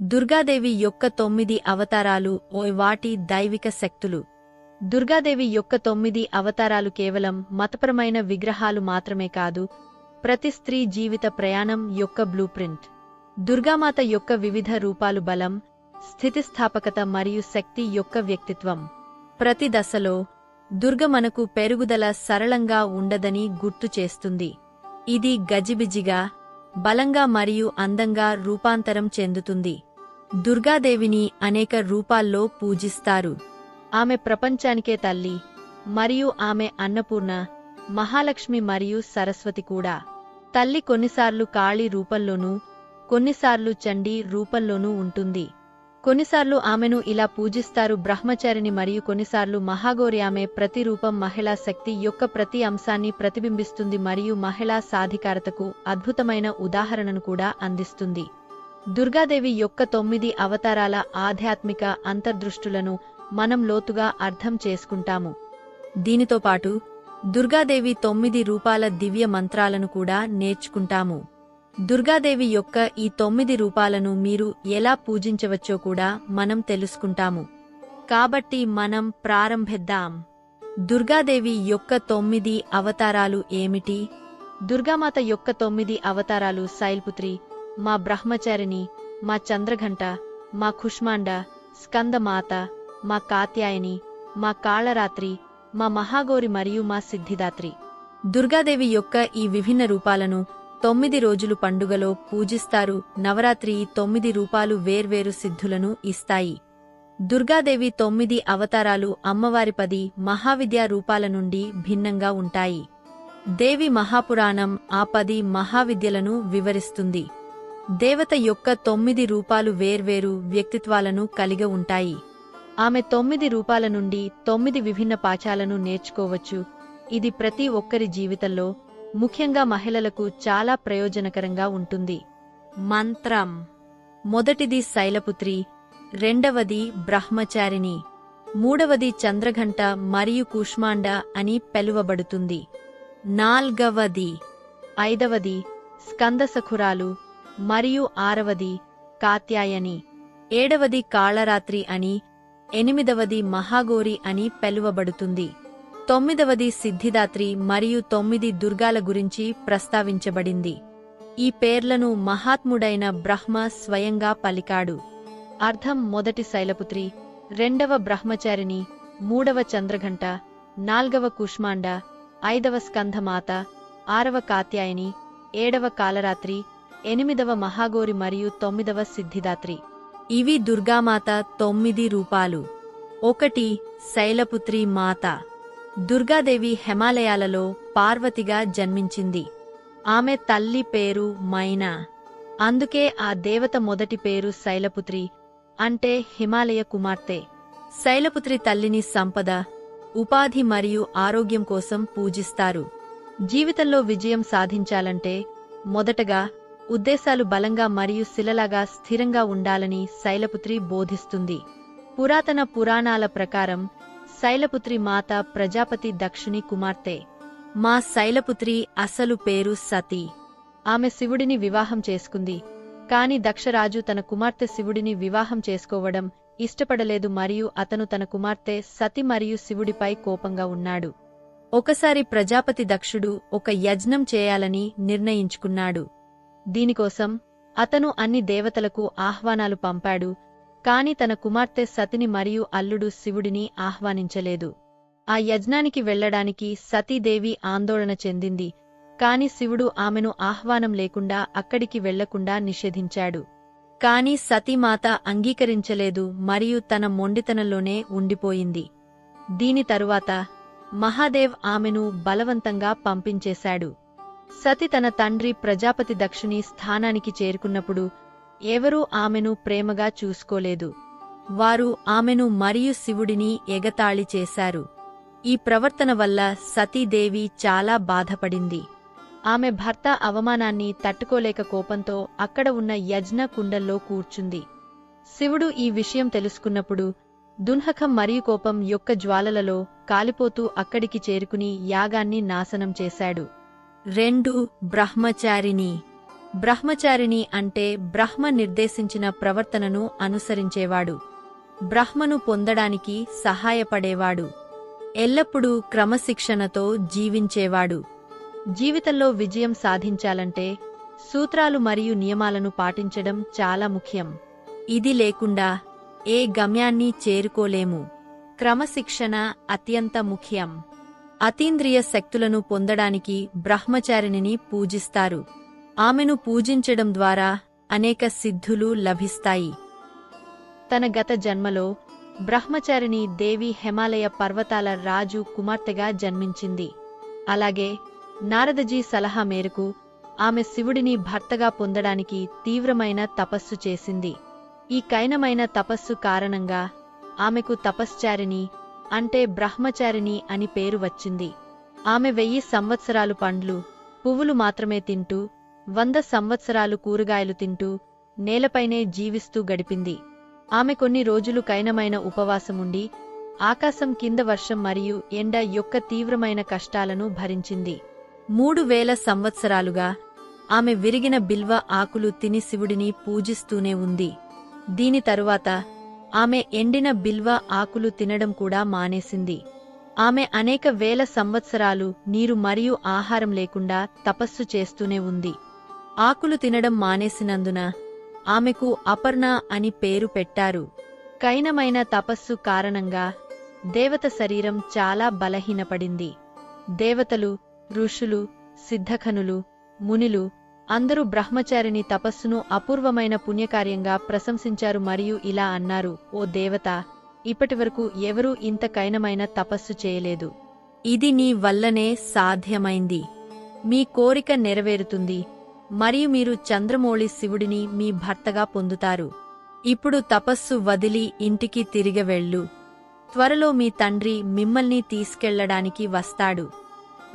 దుర్గాదేవి యొక్క తొమ్మిది అవతారాలు ఓ వాటి దైవిక శక్తులు. దుర్గాదేవి యొక్క తొమ్మిది అవతారాలు కేవలం మతపరమైన విగ్రహాలు మాత్రమే కాదు ప్రతి స్త్రీ జీవిత ప్రయాణం యొక్క బ్లూ ప్రింట్ దుర్గామాత యొక్క వివిధ రూపాలు బలం స్థితిస్థాపకత మరియు శక్తి యొక్క వ్యక్తిత్వం. ప్రతి దశలో దుర్గ మనకు పెరుగుదల సరళంగా ఉండదని గుర్తు చేస్తుంది. ఇది గజిబిజిగా బలంగా మరియు అందంగా రూపాంతరం చెందుతుంది. దుర్గాదేవిని అనేక రూపాల్లో పూజిస్తారు. ఆమె ప్రపంచానికే తల్లి మరియు ఆమె అన్నపూర్ణ మహాలక్ష్మి మరియు సరస్వతి కూడా. తల్లి కొన్నిసార్లు కాళీ రూపంలోనూ కొన్నిసార్లు చండీ రూపంలోనూ ఉంటుంది. కొన్నిసార్లు ఆమెను ఇలా పూజిస్తారు బ్రహ్మచారిని మరియు కొన్నిసార్లు మహాగౌరి ఆమె ప్రతి రూపం మహిళా శక్తి యొక్క ప్రతి అంశాన్ని ప్రతిబింబిస్తుంది మరియు మహిళా సాధికారతకు అద్భుతమైన ఉదాహరణను కూడా అందిస్తుంది. దుర్గాదేవి యొక్క తొమ్మిది అవతారాల ఆధ్యాత్మిక అంతర్దృష్టులను మనం లోతుగా అర్థం చేసుకుంటాము. దీనితో పాటు దుర్గాదేవి తొమ్మిది రూపాల దివ్య మంత్రాలను కూడా నేర్చుకుంటాము. దుర్గాదేవి యొక్క ఈ తొమ్మిది రూపాలను మీరు ఎలా పూజించవచ్చో కూడా మనం తెలుసుకుంటాము. కాబట్టి మనం ప్రారంభిద్దాం. దుర్గాదేవి యొక్క తొమ్మిది అవతారాలు ఏమిటి? దుర్గామాత యొక్క తొమ్మిది అవతారాలు శైల్పుత్రి మా బ్రహ్మచారిణి మా చంద్రఘంట మా ఖుష్మాండ స్కందమాత మా కాత్యాయని మా కాళరాత్రి మా మహాగౌరి మరియు మా సిద్ధిదాత్రి. దుర్గాదేవి యొక్క ఈ విభిన్న రూపాలను తొమ్మిది రోజులు పండుగలో పూజిస్తారు. నవరాత్రి ఈ తొమ్మిది రూపాలు వేర్వేరు సిద్ధులను ఇస్తాయి. దుర్గాదేవి తొమ్మిది అవతారాలు అమ్మవారి పది మహావిద్యా రూపాల నుండి భిన్నంగా ఉంటాయి. దేవి మహాపురాణం ఆ పది మహావిద్యలను వివరిస్తుంది. దేవత యొక్క తొమ్మిది రూపాలు వేర్వేరు వ్యక్తిత్వాలను కలిగి ఉంటాయి. ఆమె తొమ్మిది రూపాల నుండి తొమ్మిది విభిన్న పాఠాలను నేర్చుకోవచ్చు. ఇది ప్రతి ఒక్కరి జీవితంలో ముఖ్యంగా మహిళలకు చాలా ప్రయోజనకరంగా ఉంటుంది. మంత్రం. మొదటిది శైలపుత్రి రెండవది బ్రహ్మచారిణి మూడవది చంద్రఘంట మరియు కూష్మాండ అని పిలువబడుతుంది. నాల్గవది. ఐదవది స్కందసఖురాలు మరియు ఆరవది కాత్యాయని ఏడవది కాళరాత్రి అని ఎనిమిదవది మహాగోరి అని పిలువబడుతుంది. తొమ్మిదవది సిద్ధిదాత్రి మరియు తొమ్మిది దుర్గాల గురించి ప్రస్తావించబడింది. ఈ పేర్లను మహాత్ముడైన బ్రహ్మ స్వయంగా పలికాడు. అర్థం మొదటి శైలపుత్రి రెండవ బ్రహ్మచారిణి మూడవ చంద్రఘంట నాల్గవ కుష్మాండ ఐదవ స్కంధమాత ఆరవ కాత్యాయని ఏడవ కాలరాత్రి ఎనిమిదవ మహాగోరి మరియు తొమ్మిదవ సిద్ధిదాత్రి. ఇవి దుర్గామాత తొమ్మిది రూపాలు. ఒకటి శైలపుత్రి మాత. దుర్గాదేవి హిమాలయాలలో పార్వతిగా జన్మించింది. ఆమె తల్లి పేరు మైనా. అందుకే ఆ దేవత మొదటి పేరు శైలపుత్రి అంటే హిమాలయ కుమార్తె. శైలపుత్రి తల్లిని సంపద ఉపాధి మరియు ఆరోగ్యం కోసం పూజిస్తారు. జీవితంలో విజయం సాధించాలంటే మొదటగా ఉద్దేశాలు బలంగా మరియు శిలలాగా స్థిరంగా ఉండాలని శైలపుత్రి బోధిస్తుంది. పురాతన పురాణాల ప్రకారం శైలపుత్రి మాత ప్రజాపతి దక్షుని కుమార్తె. మా శైలపుత్రి అసలు పేరు సతీ. ఆమె శివుడిని వివాహం చేసుకుంది. కాని దక్షరాజు తన కుమార్తె శివుడిని వివాహం చేసుకోవడం ఇష్టపడలేదు మరియు అతను తన కుమార్తె సతి మరియు శివుడిపై కోపంగా ఉన్నాడు. ఒకసారి ప్రజాపతి దక్షుడు ఒక యజ్ఞం చేయాలని నిర్ణయించుకున్నాడు. దీనికోసం అతను అన్ని దేవతలకు ఆహ్వానాలు పంపాడు కాని తన కుమార్తె సతిని మరియు అల్లుడు శివుడిని ఆహ్వానించలేదు. ఆ యజ్ఞానికి వెళ్ళడానికి సతీదేవి ఆందోళన చెందింది కాని శివుడు ఆమెను ఆహ్వానం లేకుండా అక్కడికి వెళ్ళకుండా నిషేధించాడు. కాని సతీమాత అంగీకరించలేదు మరియు తన మొండితనంలోనే ఉండిపోయింది. దీని తరువాత మహాదేవ్ ఆమెను బలవంతంగా పంపించేశాడు. సతి తన తండ్రి ప్రజాపతి దక్షుని స్థానానికి చేరుకున్నప్పుడు ఎవరూ ఆమెను ప్రేమగా చూసుకోలేదు. వారు ఆమెను మరియు శివుడిని ఎగతాళి చేశారు. ఈ ప్రవర్తన వల్ల సతీదేవి చాలా బాధపడింది. ఆమె భర్త అవమానాన్ని తట్టుకోలేక కోపంతో అక్కడ ఉన్న యజ్ఞ కుండల్లో కూర్చుంది. శివుడు ఈ విషయం తెలుసుకున్నప్పుడు దున్హకం మరియు కోపం యొక్క జ్వాలలలో కాలిపోతూ అక్కడికి చేరుకుని యాగాన్ని నాశనం చేశాడు. రెండు బ్రహ్మచారిణి. బ్రహ్మచారిణి అంటే బ్రహ్మ నిర్దేశించిన ప్రవర్తనను అనుసరించేవాడు. బ్రహ్మను పొందడానికి సహాయపడేవాడు. ఎల్లప్పుడూ క్రమశిక్షణతో జీవించేవాడు. జీవితంలో విజయం సాధించాలంటే సూత్రాలు మరియు నియమాలను పాటించడం చాలా ముఖ్యం. ఇది లేకుండా ఏ గమ్యాన్ని చేరుకోలేము. క్రమశిక్షణ అత్యంత ముఖ్యం. అతీంద్రియ శక్తులను పొందడానికి బ్రహ్మచారిణిని పూజిస్తారు. ఆమెను పూజించడం ద్వారా అనేక సిద్ధులు లభిస్తాయి. తన గత జన్మలో బ్రహ్మచారిణి దేవి హిమాలయ పర్వతాల రాజు కుమార్తెగా జన్మించింది. అలాగే నారదజీ సలహా మేరకు ఆమె శివుడిని భర్తగా పొందడానికి తీవ్రమైన తపస్సు చేసింది. ఈ కైనమైన తపస్సు కారణంగా ఆమెకు తపశ్చారిణి అంటే బ్రహ్మచారిణి అని పేరు వచ్చింది. ఆమె వెయ్యి సంవత్సరాలు పండ్లు పువ్వులు మాత్రమే తింటూ వంద సంవత్సరాలు కూరగాయలు తింటూ నేలపైనే జీవిస్తూ గడిపింది. ఆమె కొన్ని రోజులు కైనమైన ఉపవాసముండి ఆకాశం కింద వర్షం మరియు ఎండ యొక్క తీవ్రమైన కష్టాలను భరించింది. మూడు వేల సంవత్సరాలుగా ఆమె విరిగిన బిల్వ ఆకులు తిని శివుడిని పూజిస్తూనే ఉంది. దీని తరువాత ఆమె ఎండిన బిల్వ ఆకులు తినడం కూడా మానేసింది. ఆమె అనేక వేల సంవత్సరాలు నీరు మరియు ఆహారం లేకుండా తపస్సు చేస్తూనే ఉంది. ఆకులు తినడం మానేసినందున ఆమెకు అపర్ణ అని పేరు పెట్టారు. కైనమైన తపస్సు కారణంగా దేవత శరీరం చాలా బలహీనపడింది. దేవతలు ఋషులు సిద్ధఖనులు మునిలు అందరూ బ్రహ్మచారిని తపస్సును అపూర్వమైన పుణ్యకార్యంగా ప్రశంసించారు మరియు ఇలా అన్నారు ఓ దేవత ఇప్పటివరకు ఎవరూ ఇంత కైనమైన తపస్సు చేయలేదు. ఇది నీ వల్లనే సాధ్యమైంది. మీ కోరిక నెరవేరుతుంది. మరియు మీరు చంద్రమౌళి శివుడిని మీ భర్తగా పొందుతారు. ఇప్పుడు తపస్సు వదిలి ఇంటికి తిరిగి వెళ్ళు. త్వరలో మీ తండ్రి మిమ్మల్ని తీసుకెళ్ళడానికి వస్తాడు.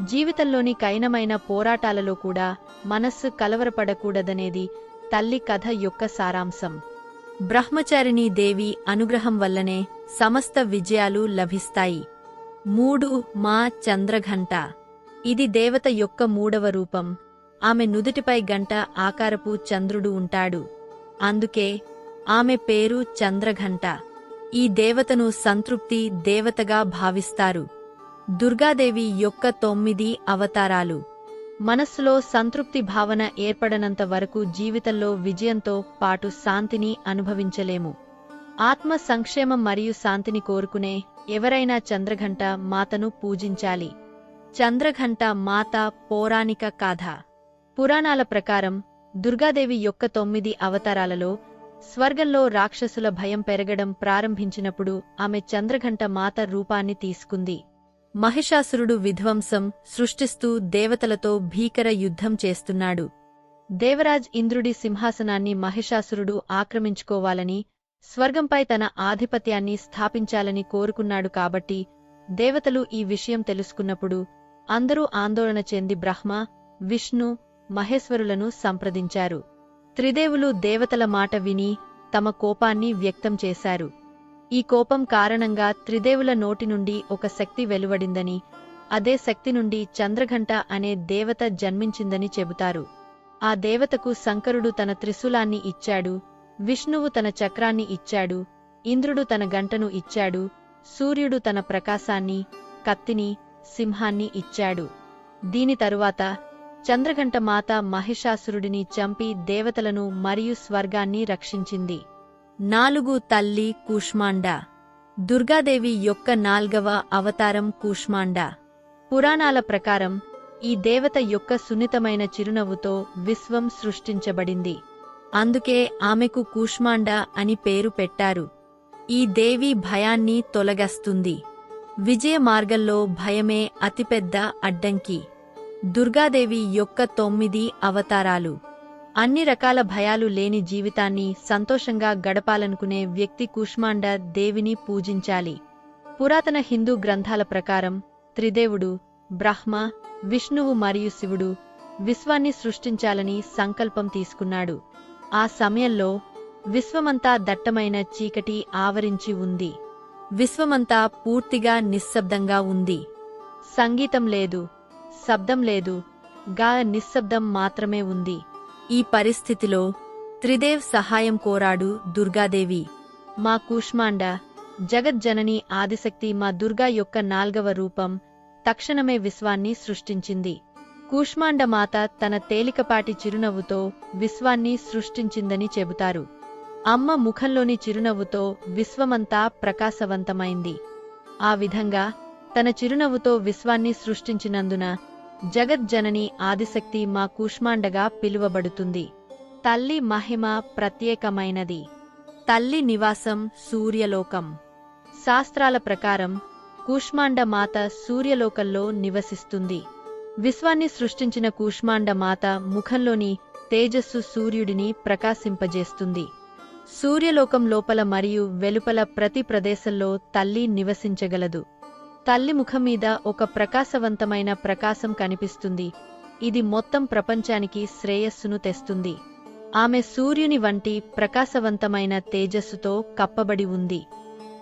జీవితంలోని కైనమైన పోరాటాలలో కూడా మనస్సు కలవరపడకూడదనేది తల్లి కథ యొక్క సారాంశం. బ్రహ్మచారిణీ దేవి అనుగ్రహం వల్లనే సమస్త విజయాలు లభిస్తాయి. మూడు మా చంద్రఘంట. ఇది దేవత యొక్క మూడవ రూపం. ఆమె నుదుటిపై గంట ఆకారపు చంద్రుడు ఉంటాడు. అందుకే ఆమె పేరు చంద్రఘంట. ఈ దేవతను సంతృప్తి దేవతగా భావిస్తారు. దుర్గాదేవి యొక్క తొమ్మిది అవతారాలు. మనస్సులో సంతృప్తి భావన ఏర్పడనంత వరకు జీవితంలో విజయంతో పాటు శాంతిని అనుభవించలేము. ఆత్మ సంక్షేమం మరియు శాంతిని కోరుకునే ఎవరైనా చంద్రఘంట మాతను పూజించాలి. చంద్రఘంట మాత పౌరాణిక కథ. పురాణాల ప్రకారం దుర్గాదేవి యొక్క తొమ్మిది అవతారాలలో స్వర్గంలో రాక్షసుల భయం పెరగడం ప్రారంభించినప్పుడు ఆమె చంద్రఘంట మాత రూపాన్ని తీసుకుంది. మహిషాసురుడు విధ్వంసం సృష్టిస్తూ దేవతలతో భీకర యుద్ధం చేస్తున్నాడు. దేవరాజ్ ఇంద్రుడి సింహాసనాన్ని మహిషాసురుడు ఆక్రమించుకోవాలని స్వర్గంపై తన ఆధిపత్యాన్ని స్థాపించాలని కోరుకున్నాడు కాబట్టి దేవతలు ఈ విషయం తెలుసుకున్నప్పుడు అందరూ ఆందోళన చెంది బ్రహ్మ విష్ణు మహేశ్వరులను సంప్రదించారు. త్రిదేవులు దేవతల మాట విని తమ కోపాన్ని వ్యక్తం చేశారు. ఈ కోపం కారణంగా త్రిదేవుల నోటి నుండి ఒక శక్తి వెలువడిందని అదే శక్తి నుండి చంద్రఘంట అనే దేవత జన్మించిందని చెబుతారు. ఆ దేవతకు శంకరుడు తన త్రిశూలాన్ని ఇచ్చాడు విష్ణువు తన చక్రాన్ని ఇచ్చాడు ఇంద్రుడు తన గంటను ఇచ్చాడు సూర్యుడు తన ప్రకాశాన్ని కత్తిని సింహాన్ని ఇచ్చాడు. దీని తరువాత చంద్రఘంట మాత మహిషాసురుడిని చంపి దేవతలను మరియు స్వర్గాన్ని రక్షించింది. నాలుగు తల్లి కూష్మాండ. దుర్గాదేవి యొక్క నాల్గవ అవతారం కూష్మాండ. పురాణాల ప్రకారం ఈ దేవత యొక్క సున్నితమైన చిరునవ్వుతో విశ్వం సృష్టించబడింది. అందుకే ఆమెకు కూష్మాండ అని పేరు పెట్టారు. ఈ దేవి భయాన్ని తొలగస్తుంది. విజయ మార్గంలో భయమే అతిపెద్ద అడ్డంకి. దుర్గాదేవి యొక్క తొమ్మిది అవతారాలు. అన్ని రకాల భయాలు లేని జీవితాన్ని సంతోషంగా గడపాలనుకునే వ్యక్తి కూష్మాండ దేవిని పూజించాలి. పురాతన హిందూ గ్రంథాల ప్రకారం త్రిదేవుడు బ్రహ్మ విష్ణువు మరియు శివుడు విశ్వాన్ని సృష్టించాలని సంకల్పం తీసుకున్నాడు. ఆ సమయంలో విశ్వమంతా దట్టమైన చీకటి ఆవరించి ఉంది. విశ్వమంతా పూర్తిగా నిశ్శబ్దంగా ఉంది. సంగీతం లేదు శబ్దం లేదు గా నిశ్శబ్దం మాత్రమే ఉంది. ఈ పరిస్థితిలో త్రిదేవ్ సహాయం కోరాడు దుర్గాదేవి. మా కూష్మాండ జగజ్జనని ఆదిశక్తి మా దుర్గా యొక్క నాల్గవ రూపం తక్షణమే విశ్వాన్ని సృష్టించింది. కూష్మాండ మాత తన తేలికపాటి చిరునవ్వుతో విశ్వాన్ని సృష్టించిందని చెబుతారు. అమ్మ ముఖంలోని చిరునవ్వుతో విశ్వమంతా ప్రకాశవంతమైంది. ఆ విధంగా తన చిరునవ్వుతో విశ్వాన్ని సృష్టించినందున జగజ్జనని ఆదిశక్తి మా కూష్మాండగా పిలువబడుతుంది. తల్లి మహిమ ప్రత్యేకమైనది. తల్లి నివాసం సూర్యలోకం. శాస్త్రాల ప్రకారం కూష్మాండ మాత సూర్యలోకంలో నివసిస్తుంది. విశ్వాన్ని సృష్టించిన కూష్మాండ మాత ముఖంలోని తేజస్సు సూర్యుడిని ప్రకాశింపజేస్తుంది. సూర్యలోకం లోపల మరియు వెలుపల ప్రతి ప్రదేశంలో తల్లి నివసించగలదు. తల్లి ముఖం మీద ఒక ప్రకాశవంతమైన ప్రకాశం కనిపిస్తుంది. ఇది మొత్తం ప్రపంచానికి శ్రేయస్సును తెస్తుంది. ఆమె సూర్యుని వంటి ప్రకాశవంతమైన తేజస్సుతో కప్పబడి ఉంది.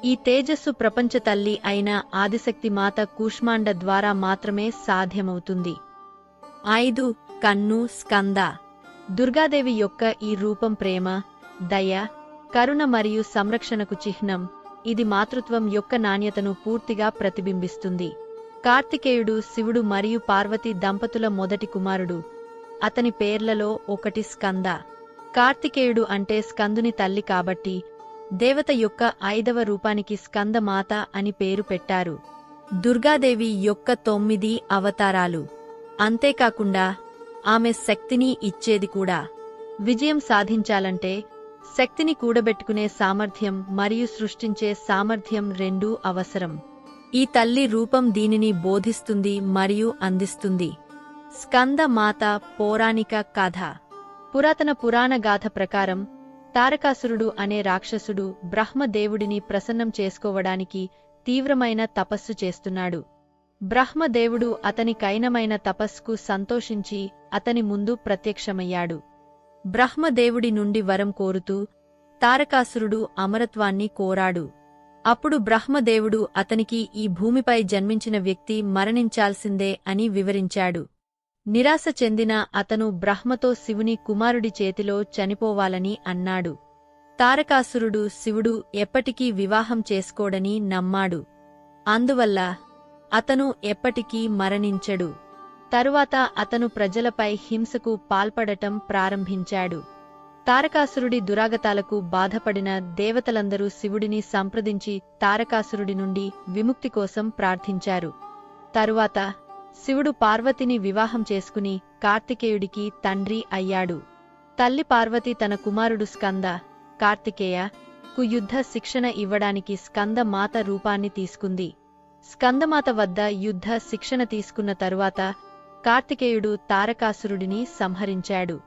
ఈ తేజస్సు ప్రపంచ తల్లి అయిన ఆదిశక్తి మాత కూష్మాండ ద్వారా మాత్రమే సాధ్యమవుతుంది. ఐదు కన్ను స్కంద. దుర్గాదేవి యొక్క ఈ రూపం ప్రేమ దయ కరుణ మరియు సంరక్షణకు చిహ్నం. ఇది మాతృత్వం యొక్క నాణ్యతను పూర్తిగా ప్రతిబింబిస్తుంది. కార్తికేయుడు శివుడు మరియు పార్వతి దంపతుల మొదటి కుమారుడు. అతని పేర్లలో ఒకటి స్కంద. కార్తికేయుడు అంటే స్కందుని తల్లి కాబట్టి దేవత యొక్క ఐదవ రూపానికి స్కందమాత అని పేరు పెట్టారు. దుర్గాదేవి యొక్క తొమ్మిది అవతారాలు. అంతేకాకుండా ఆమె శక్తిని ఇచ్చేది కూడా. విజయం సాధించాలంటే శక్తిని కూడబెట్టుకునే సామర్థ్యం మరియు సృష్టించే సామర్థ్యం రెండూ అవసరం. ఈ తల్లి రూపం దీనిని బోధిస్తుంది మరియు అందిస్తుంది. స్కంద మాత పౌరాణిక కథ. పురాతన పురాణ గాథ ప్రకారం తారకాసురుడు అనే రాక్షసుడు బ్రహ్మదేవుడిని ప్రసన్నం చేసుకోవడానికి తీవ్రమైన తపస్సు చేస్తున్నాడు. బ్రహ్మదేవుడు అతని కైనమైన తపస్సుకు సంతోషించి అతని ముందు ప్రత్యక్షమయ్యాడు. బ్రహ్మదేవుడి నుండి వరం కోరుతూ తారకాసురుడు అమరత్వాన్ని కోరాడు. అప్పుడు బ్రహ్మదేవుడు అతనికి ఈ భూమిపై జన్మించిన వ్యక్తి మరణించాల్సిందే అని వివరించాడు. నిరాశ చెందిన అతను బ్రహ్మతో శివుని కుమారుడి చేతిలో చనిపోవాలని అన్నాడు. తారకాసురుడు శివుడు ఎప్పటికీ వివాహం చేసుకోడని నమ్మాడు. అందువల్ల అతను ఎప్పటికీ మరణించడు. తరువాత అతను ప్రజలపై హింసకు పాల్పడటం ప్రారంభించాడు. తారకాసురుడి దురాగతాలకు బాధపడిన దేవతలందరూ శివుడిని సంప్రదించి తారకాసురుడి నుండి విముక్తి కోసం ప్రార్థించారు. తరువాత శివుడు పార్వతిని వివాహం చేసుకుని కార్తికేయుడికి తండ్రి అయ్యాడు. తల్లి పార్వతి తన కుమారుడు స్కంద కార్తికేయ కు యుద్ధ శిక్షణ ఇవ్వడానికి స్కంద మాత రూపాన్ని తీసుకుంది. స్కందమాత వద్ద యుద్ధ శిక్షణ తీసుకున్న తరువాత కార్తికేయుడు తారకాసురుడిని సంహరించాడు.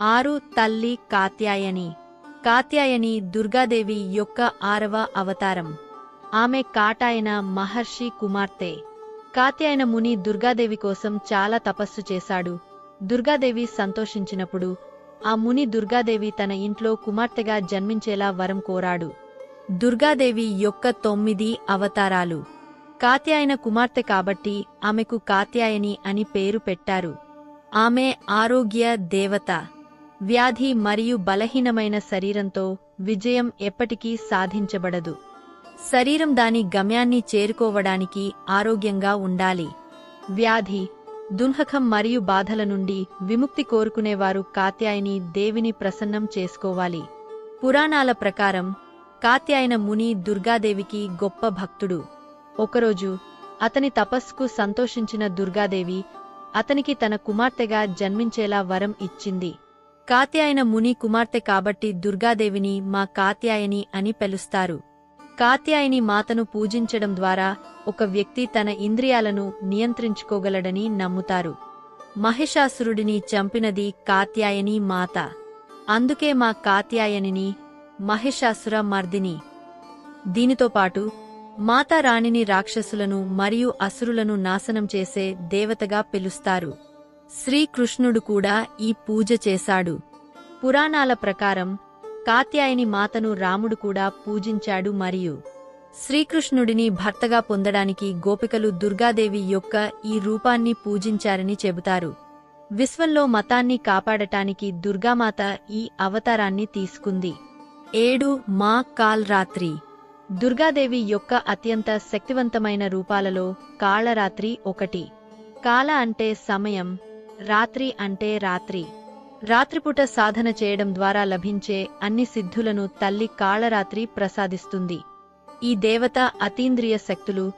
ఆరు తల్లి కాత్యాయని. కాత్యాయని దుర్గాదేవి యొక్క ఆరవ అవతారం. ఆమె కాటాయన మహర్షి కుమార్తె. కాత్యాయన ముని దుర్గాదేవి కోసం చాలా తపస్సు చేశాడు. దుర్గాదేవి సంతోషించినప్పుడు ఆ ముని దుర్గాదేవి తన ఇంట్లో కుమార్తెగా జన్మించేలా వరం కోరాడు. దుర్గాదేవి యొక్క తొమ్మిది అవతారాలు. కాత్యాయన కుమార్తె కాబట్టి ఆమెకు కాత్యాయని అని పేరు పెట్టారు. ఆమె ఆరోగ్య దేవత. వ్యాధి మరియు బలహీనమైన శరీరంతో విజయం ఎప్పటికీ సాధించబడదు. శరీరం దాని గమ్యాన్ని చేరుకోవడానికి ఆరోగ్యంగా ఉండాలి. వ్యాధి దున్హకం మరియు బాధల నుండి విముక్తి కోరుకునేవారు కాత్యాయని దేవిని ప్రసన్నం చేసుకోవాలి. పురాణాల ప్రకారం కాత్యాయన ముని దుర్గాదేవికి గొప్ప భక్తుడు. ఒకరోజు అతని తపస్సుకు సంతోషించిన దుర్గాదేవి అతనికి తన కుమార్తెగా జన్మించేలా వరం ఇచ్చింది. కాత్యాయన ముని కుమార్తె కాబట్టి దుర్గాదేవిని మా కాత్యాయని అని పిలుస్తారు. కాత్యాయని మాతను పూజించడం ద్వారా ఒక వ్యక్తి తన ఇంద్రియాలను నియంత్రించుకోగలడని నమ్ముతారు. మహిషాసురుడిని చంపినది కాత్యాయని మాత. అందుకే మా కాత్యాయనిని మహిషాసుర మర్దిని. దీనితో పాటు మాతారాణిని రాక్షసులను మరియు అసురులను నాశనం చేసే దేవతగా పిలుస్తారు. శ్రీకృష్ణుడు కూడా ఈ పూజ చేశాడు. పురాణాల ప్రకారం కాత్యాయని మాతను రాముడు కూడా పూజించాడు మరియు శ్రీకృష్ణుడిని భర్తగా పొందడానికి గోపికలు దుర్గాదేవి యొక్క ఈ రూపాన్ని పూజించారని చెబుతారు. విశ్వంలో మతాన్ని కాపాడటానికి దుర్గామాత ఈ అవతారాన్ని తీసుకుంది. ఏడు మా కాల్ రాత్రి. దుర్గాదేవి యొక్క అత్యంత శక్తివంతమైన రూపాలలో కాళరాత్రి ఒకటి. కాల అంటే సమయం రాత్రి అంటే రాత్రి. రాత్రిపూట సాధన చేయడం ద్వారా లభించే అన్ని సిద్ధులను తల్లి కాళరాత్రి ప్రసాదిస్తుంది. ఈ దేవత అతీంద్రియ శక్తులు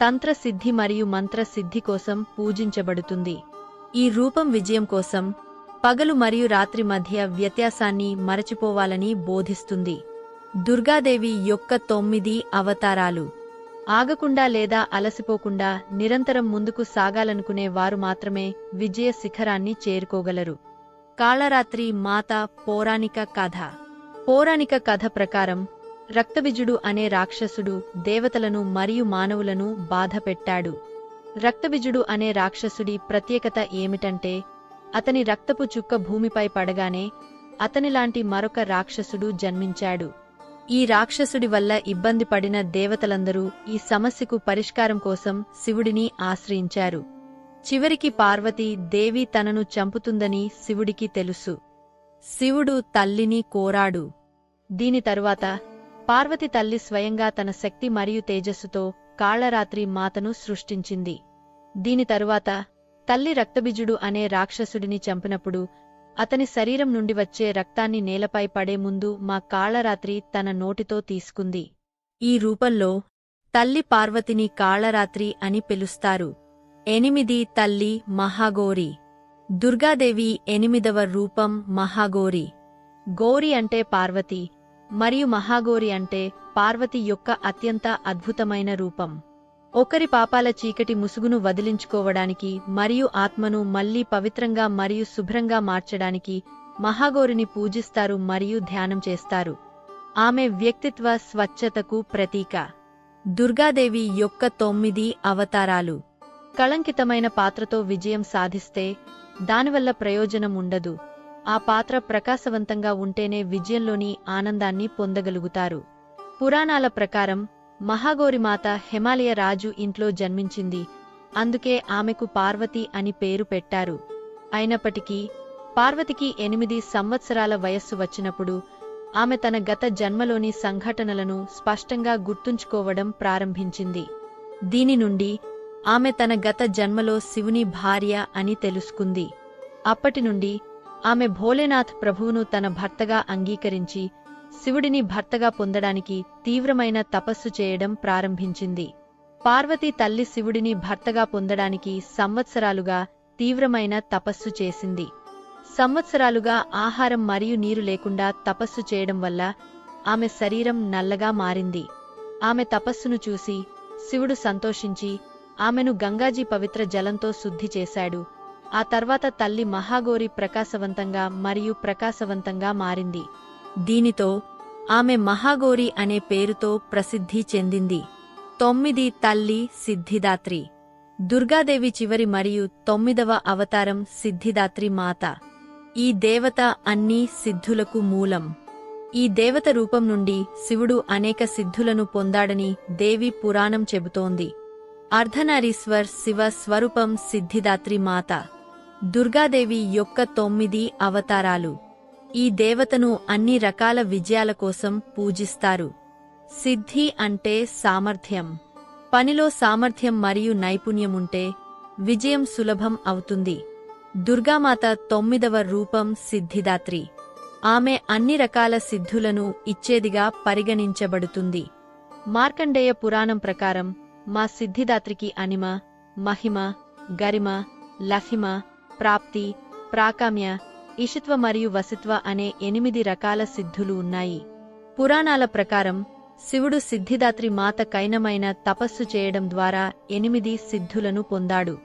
తంత్ర సిద్ధి మరియు మంత్ర సిద్ధి కోసం పూజించబడుతుంది. ఈ రూపం విజయం కోసం పగలు మరియు రాత్రి మధ్య వ్యత్యాసాన్ని మరచిపోవాలని బోధిస్తుంది. దుర్గాదేవి యొక్క తొమ్మిది అవతారాలు. ఆగకుండా లేదా అలసిపోకుండా నిరంతరం ముందుకు సాగాలనుకునే వారు మాత్రమే విజయ శిఖరాన్ని చేరుకోగలరు. కాళరాత్రి మాత పౌరాణిక కథ. పౌరాణిక కథ ప్రకారం రక్తబిజుడు అనే రాక్షసుడు దేవతలను మరియు మానవులను బాధపెట్టాడు. రక్తబిజుడు అనే రాక్షసుడి ప్రత్యేకత ఏమిటంటే అతని రక్తపు చుక్క భూమిపై పడగానే అతనిలాంటి మరొక రాక్షసుడు జన్మించాడు. ఈ రాక్షసుడి వల్ల ఇబ్బంది పడిన దేవతలందరూ ఈ సమస్యకు పరిష్కారం కోసం శివుడిని ఆశ్రయించారు. చివరికి పార్వతీ దేవి తనను చంపుతుందని శివుడికి తెలుసు. శివుడు తల్లిని కోరాడు. దీని తరువాత పార్వతి తల్లి స్వయంగా తన శక్తి మరియు తేజస్సుతో కాళరాత్రి మాతను సృష్టించింది. దీని తరువాత తల్లి రక్తబిజుడు అనే రాక్షసుడిని చంపినప్పుడు అతని శరీరం నుండి వచ్చే రక్తాన్ని నేలపై పడే ముందు మా కాళరాత్రి తన నోటితో తీసుకుంది. ఈ రూపంలో తల్లి పార్వతిని కాళరాత్రి అని పిలుస్తారు. ఎనిమిది తల్లి మహాగోరి. దుర్గాదేవి ఎనిమిదవ రూపం మహాగోరి. గోరి అంటే పార్వతి మరియు మహాగోరి అంటే పార్వతి యొక్క అత్యంత అద్భుతమైన రూపం. ఒకరి పాపాల చీకటి ముసుగును వదిలించుకోవడానికి మరియు ఆత్మను మళ్ళీ పవిత్రంగా మరియు శుభ్రంగా మార్చడానికి మహాగోరిని పూజిస్తారు మరియు ధ్యానం చేస్తారు. ఆమె వ్యక్తిత్వ స్వచ్ఛతకు ప్రతీక. దుర్గాదేవి యొక్క తొమ్మిది అవతారాలు. కళంకితమైన పాత్రతో విజయం సాధిస్తే దానివల్ల ప్రయోజనం ఉండదు. ఆ పాత్ర ప్రకాశవంతంగా ఉంటేనే విజయంలోని ఆనందాన్ని పొందగలుగుతారు. పురాణాల ప్రకారం మహాగౌరిమాత హిమాలయ రాజు ఇంట్లో జన్మించింది. అందుకే ఆమెకు పార్వతి అని పేరు పెట్టారు. అయినప్పటికీ పార్వతికి ఎనిమిది సంవత్సరాల వయస్సు వచ్చినప్పుడు ఆమె తన గత జన్మలోని సంఘటనలను స్పష్టంగా గుర్తుంచుకోవడం ప్రారంభించింది. దీని నుండి ఆమె తన గత జన్మలో శివుని భార్య అని తెలుసుకుంది. అప్పటి నుండి ఆమె భోలేనాథ్ ప్రభువును తన భర్తగా అంగీకరించి శివుడిని భర్తగా పొందడానికి తీవ్రమైన తపస్సు చేయడం ప్రారంభించింది. పార్వతి తల్లి శివుడిని భర్తగా పొందడానికి సంవత్సరాలుగా తీవ్రమైన తపస్సు చేసింది. సంవత్సరాలుగా ఆహారం మరియు నీరు లేకుండా తపస్సు చేయడం వల్ల ఆమె శరీరం నల్లగా మారింది. ఆమె తపస్సును చూసి శివుడు సంతోషించి ఆమెను గంగాజీ పవిత్ర జలంతో శుద్ధి చేశాడు. ఆ తర్వాత తల్లి మహాగోరి ప్రకాశవంతంగా మరియు ప్రకాశవంతంగా మారింది. దీనితో ఆమె మహాగోరి అనే పేరుతో ప్రసిద్ధి చెందింది. తొమ్మిది తల్లి సిద్ధిదాత్రి. దుర్గాదేవి చివరి మరియు తొమ్మిదవ అవతారం సిద్ధిదాత్రి మాత. ఈ దేవత అన్ని సిద్ధులకు మూలం. ఈ దేవత రూపం నుండి శివుడు అనేక సిద్ధులను పొందాడని దేవి పురాణం చెబుతోంది. అర్ధనారీశ్వర్ శివ స్వరూపం సిద్ధిదాత్రి మాత. దుర్గాదేవి యొక్క తొమ్మిది అవతారాలు. ఈ దేవతను అన్ని రకాల విజయాల కోసం పూజిస్తారు. సిద్ధి అంటే సామర్థ్యం. పనిలో సామర్థ్యం మరియు నైపుణ్యముంటే విజయం సులభం అవుతుంది. దుర్గామాత తొమ్మిదవ రూపం సిద్ధిదాత్రి. ఆమె అన్ని రకాల సిద్ధులను ఇచ్చేదిగా పరిగణించబడుతుంది. మార్కండేయ పురాణం ప్రకారం మా సిద్ధిదాత్రికి అనిమ మహిమ గరిమ లహిమ ప్రాప్తి ప్రాకామ్య ఇషిత్వ మరియు వసిత్వ అనే ఎనిమిది రకాల సిద్ధులు ఉన్నాయి. పురాణాల ప్రకారం శివుడు సిద్ధిదాత్రి మాత కైనమైన తపస్సు చేయడం ద్వారా ఎనిమిది సిద్ధులను పొందాడు.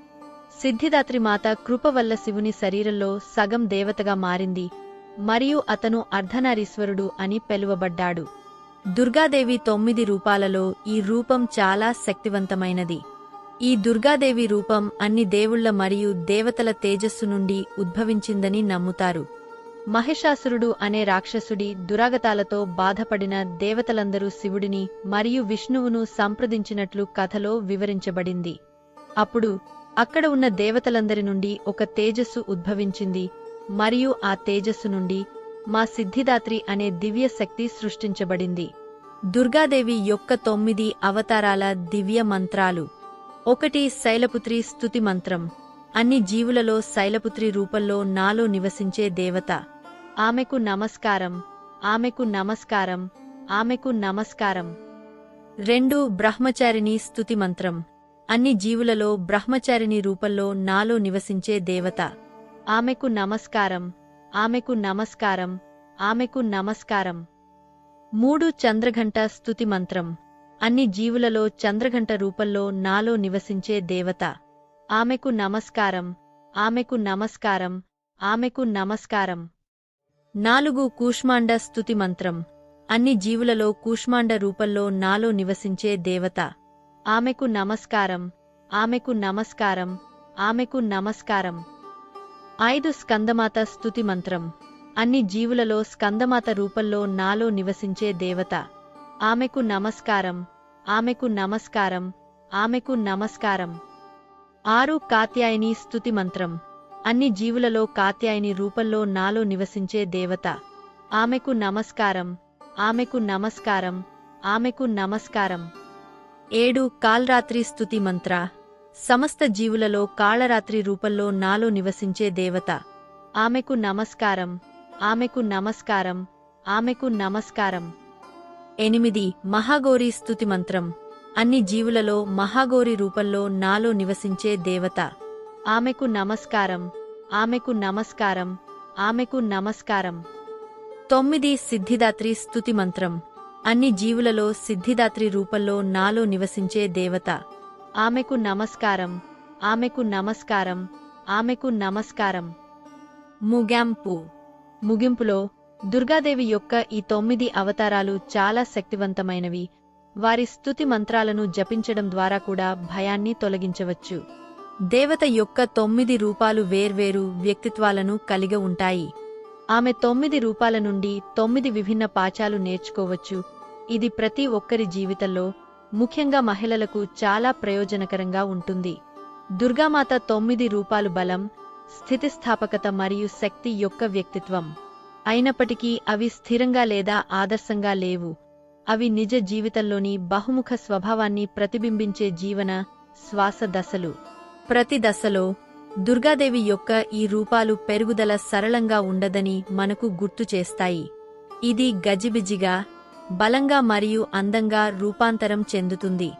సిద్ధిదాత్రి మాత కృప వల్ల శివుని శరీరంలో సగం దేవతగా మారింది మరియు అతను అర్ధనారీశ్వరుడు అని పిలువబడ్డాడు. దుర్గాదేవి తొమ్మిది రూపాలలో ఈ రూపం చాలా శక్తివంతమైనది. ఈ దుర్గాదేవి రూపం అన్ని దేవుళ్ళ మరియు దేవతల తేజస్సు నుండి ఉద్భవించిందని నమ్ముతారు. మహిషాసురుడు అనే రాక్షసుడి దురాగతాలతో బాధపడిన దేవతలందరూ శివుడిని మరియు విష్ణువును సంప్రదించినట్లు కథలో వివరించబడింది. అప్పుడు అక్కడ ఉన్న దేవతలందరి నుండి ఒక తేజస్సు ఉద్భవించింది మరియు ఆ తేజస్సు నుండి మా సిద్ధిదాత్రి అనే దివ్య శక్తి సృష్టించబడింది. దుర్గాదేవి యొక్క తొమ్మిది అవతారాల దివ్య మంత్రాలు ఒకటి శైలపుత్రి స్తుతి మంత్రం. అన్ని జీవులలో శైలపుత్రి రూపంలో నాలో నివసించే దేవత. ఆమెకు నమస్కారం. ఆమెకు నమస్కారం. ఆమెకు నమస్కారం. రెండు బ్రహ్మచారిణి స్తుతి మంత్రం. అన్ని జీవులలో బ్రహ్మచారిణి రూపంలో నాలో నివసించే దేవత. ఆమెకు నమస్కారం. ఆమెకు నమస్కారం. ఆమెకు నమస్కారం. మూడు చంద్రఘంట స్తుతి మంత్రం. అన్ని జీవులలో చంద్రఘంట రూపంలో నాలో నివసించే దేవత. ఆమెకు నమస్కారం. ఆమెకు నమస్కారం. ఆమెకు నమస్కారం. నాలుగు కూష్మాండ స్తుతి మంత్రం. అన్ని జీవులలో కూష్మాండ రూపంలో నాలో నివసించే దేవత. ఆమెకు నమస్కారం. ఆమెకు నమస్కారం. ఆమెకు నమస్కారం. ఐదు స్కందమాత స్తుతి మంత్రం. అన్ని జీవులలో స్కందమాత రూపంలో నాలో నివసించే దేవత. ఆమెకు నమస్కారం. ఆమెకు నమస్కారం. ఆమెకు నమస్కారం. ఆరు కాత్యాయని స్తుతి మంత్రం. అన్ని జీవులలో కాత్యాయని రూపంలో నాలో నివసించే దేవత. ఆమెకు నమస్కారం. ఆమెకు నమస్కారం. ఆమెకు నమస్కారం. ఏడు కాల్రాత్రి స్తుతి మంత్ర. సమస్త జీవులలో కాళరాత్రి రూపంలో నాలో నివసించే దేవత. ఆమెకు నమస్కారం. ఆమెకు నమస్కారం. ఆమెకు నమస్కారం. ఎనిమిది మహాగోరి స్తుతి మంత్రం. అన్ని జీవులలో మహాగౌరి రూపంలో నాలో నివసించే దేవత. ఆమెకు నమస్కారం. ఆమెకు నమస్కారం. ఆమెకు నమస్కారం. తొమ్మిది సిద్ధిదాత్రి స్తుతి మంత్రం. అన్ని జీవులలో సిద్ధిదాత్రి రూపంలో నాలో నివసించే దేవత. ఆమెకు నమస్కారం. ఆమెకు నమస్కారం. ఆమెకు నమస్కారం. ముగాంపు ముగింపులో దుర్గాదేవి యొక్క ఈ తొమ్మిది అవతారాలు చాలా శక్తివంతమైనవి. వారి స్థుతి మంత్రాలను జపించడం ద్వారా కూడా భయాన్ని తొలగించవచ్చు. దేవత యొక్క తొమ్మిది రూపాలు వేర్వేరు వ్యక్తిత్వాలను కలిగి ఉంటాయి. ఆమె తొమ్మిది రూపాల నుండి తొమ్మిది విభిన్న పాచాలు నేర్చుకోవచ్చు. ఇది ప్రతి ఒక్కరి జీవితంలో ముఖ్యంగా మహిళలకు చాలా ప్రయోజనకరంగా ఉంటుంది. దుర్గామాత తొమ్మిది రూపాలు బలం స్థితిస్థాపకత మరియు శక్తి యొక్క వ్యక్తిత్వం. అయినప్పటికీ అవి స్థిరంగా లేదా ఆదర్శంగా లేవు. అవి నిజ జీవితంలోని బహుముఖ స్వభావాన్ని ప్రతిబింబించే జీవన శ్వాస దశలు. ప్రతి దశలో దుర్గాదేవి యొక్క ఈ రూపాలు పెరుగుదల సరళంగా ఉండదని మనకు గుర్తు చేస్తాయి. ఇది గజిబిజిగా బలంగా మరియు అందంగా రూపాంతరం చెందుతుంది.